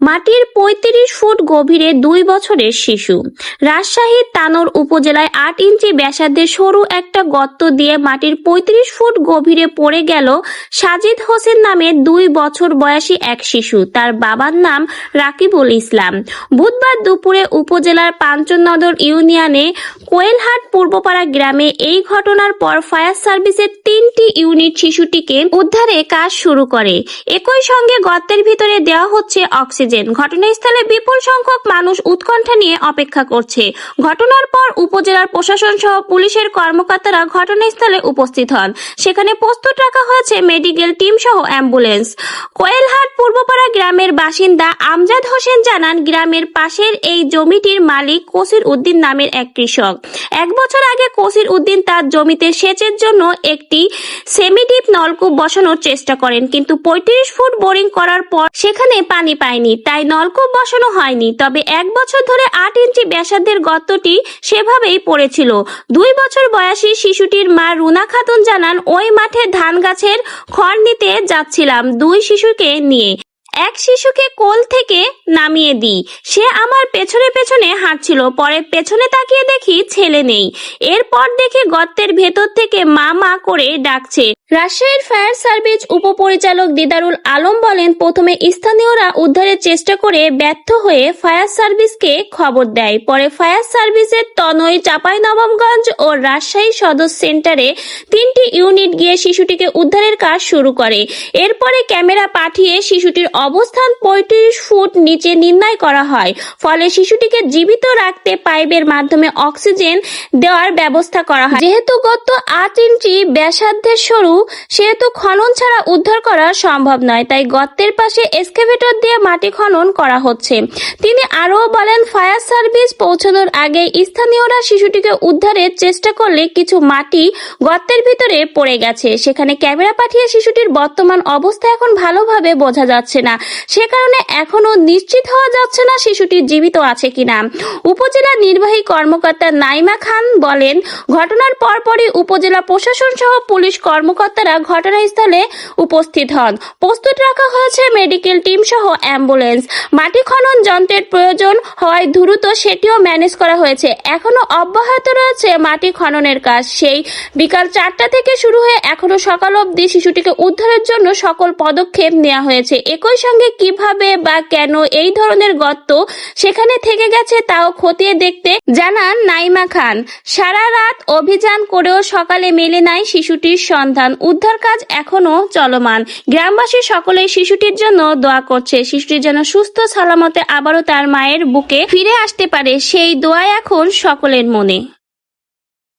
মাটির পঁয়ত্রিশ ফুট গভীরে দুই বছরের শিশু। রাজশাহীর তানোর উপজেলায় আট ইঞ্চি ব্যাসার্ধের সরু একটা গর্ত দিয়ে মাটির পঁয়ত্রিশ ফুট গভীরে পড়ে গেল সাজিদ হোসেন নামে দুই বছর বয়সী এক শিশু। তার বাবার নাম রাকিবুল ইসলাম। বুধবার দুপুরে উপজেলার পাঞ্চননদর ইউনিয়নে কোয়েলহাট পূর্বপাড়া গ্রামে এই ঘটনার পর ফায়ার সার্ভিসের তিনটি ইউনিট শিশুটিকে উদ্ধারে কাজ শুরু করে। একই সঙ্গে গর্তের ভিতরে দেওয়া হচ্ছে অক্সিজেন। ঘটনাস্থলে বিপুল সংখ্যক মানুষ উৎকণ্ঠা নিয়ে অপেক্ষা করছে। ঘটনার পর উপজেলার প্রশাসন সহ পুলিশের কর্মকর্তারা ঘটনাস্থলে উপস্থিত হন। সেখানে প্রস্তুত রাখা হয়েছে মেডিকেল টিম সহ অ্যাম্বুলেন্স। কোয়েলহাট পূর্বপাড়া গ্রামের বাসিন্দা আমজাদ হোসেন জানান, গ্রামের পাশের এই জমিটির মালিক কসির উদ্দিন নামের এক কৃষক। এক বছর আগে কসির উদ্দিন তার জমিতে সেচের জন্য একটি সেমিডিপ নলকূপ বসানোর চেষ্টা করেন, কিন্তু পঁয়ত্রিশ ফুট বোরিং করার পর সেখানে পানি পায়নি। তাই নলকূপ বসানো হয়নি। তবে এক বছর ধরে আট ইঞ্চি ব্যাসার্ধের গর্তটি সেভাবেই পড়েছিল। দুই বছর বয়সী শিশুটির মা রুনা খাতুন জানান, ওই মাঠে ধান গাছের খড় নিতে যাচ্ছিলাম দুই শিশুকে নিয়ে। এক শিশুকে কোল থেকে নামিয়ে দিই। সে আমার পেছনে পেছনে হাঁটছিল, পরে পেছনে তাকিয়ে দেখি ছেলে নেই। এরপর দেখি গর্তের ভেতর থেকে মা মা করে ডাকছে। রাজশাহীর ফায়ার সার্ভিস উপপরিচালক দিদারুল আলম বলেন, প্রথমে স্থানীয়রা উদ্ধারের চেষ্টা করে ব্যর্থ হয়ে ফায়ার সার্ভিসকে খবর দেয়। পরে ফায়ার সার্ভিসের তনয় চাঁপাইনবাবগঞ্জ ও রাজশাহী সদর সেন্টারে তিনটি ইউনিট গিয়ে শিশুটিকে উদ্ধারের কাজ শুরু করে। এরপরে ক্যামেরা পাঠিয়ে শিশুটির অবস্থান পঁয়ত্রিশ ফুট নিচে নির্ণয় করা হয়। ফলে শিশুটিকে জীবিত রাখতে পাইপের মাধ্যমে অক্সিজেন দেওয়ার ব্যবস্থা করা হয়। যেহেতু গত আট ইঞ্চি ব্যাসার্ধের সরু, সেহেতু খনন ছাড়া উদ্ধার করা সম্ভব নয়, তাই গর্তের পাশে এক্সকেভেটর দিয়ে মাটি খনন করা হচ্ছে। তিনি আরও বলেন, ফায়ার সার্ভিস পৌঁছানোর আগে স্থানীয়রা শিশুটিকে উদ্ধারের চেষ্টা করলে কিছু মাটি গর্তের ভিতরে পড়ে গেছে। সেখানে ক্যামেরা পাঠিয়ে শিশুটির বর্তমান অবস্থা এখন ভালোভাবে বোঝা যাচ্ছে না। সে কারণে এখনও নিশ্চিত হওয়া যাচ্ছে না শিশুটি জীবিত আছে কিনা। উপজেলা নির্বাহী কর্মকর্তা নাইমা খান বলেন, ঘটনার পরপরই উপজেলা প্রশাসন সহ পুলিশ কর্মকর্তারা ঘটনাস্থলে উপস্থিত হন। প্রস্তুত রাখা হয়েছে মেডিকেল টিম সহ অ্যাম্বুলেন্স। মাটি খনন যন্ত্রের প্রয়োজন হওয়ায় দ্রুত সেটিও ম্যানেজ করা হয়েছে। এখনও অব্যাহত রয়েছে মাটি খননের কাজ। সেই বিকাল চারটা থেকে শুরু হয়ে এখনও সকাল অবধি শিশুটিকে উদ্ধারের জন্য সকল পদক্ষেপ নেওয়া হয়েছে। একই সঙ্গে কীভাবে বা কেন এই ধরনের গর্ত সেখানে থেকে গেছে তাও খতিয়ে দেখতে জানান নাইমা খান। সারা রাত অভিযান করেও সকালে মেলে নাই শিশুটির সন্ধান। উদ্ধার কাজ এখনও চলমান। গ্রামবাসী সকলেই শিশুটির জন্য দোয়া করছে। শিশুটি যেন সুস্থ সালামতে আবারও তার মায়ের বুকে ফিরে আসতে পারে, সেই দোয়া এখন সকলের মনে।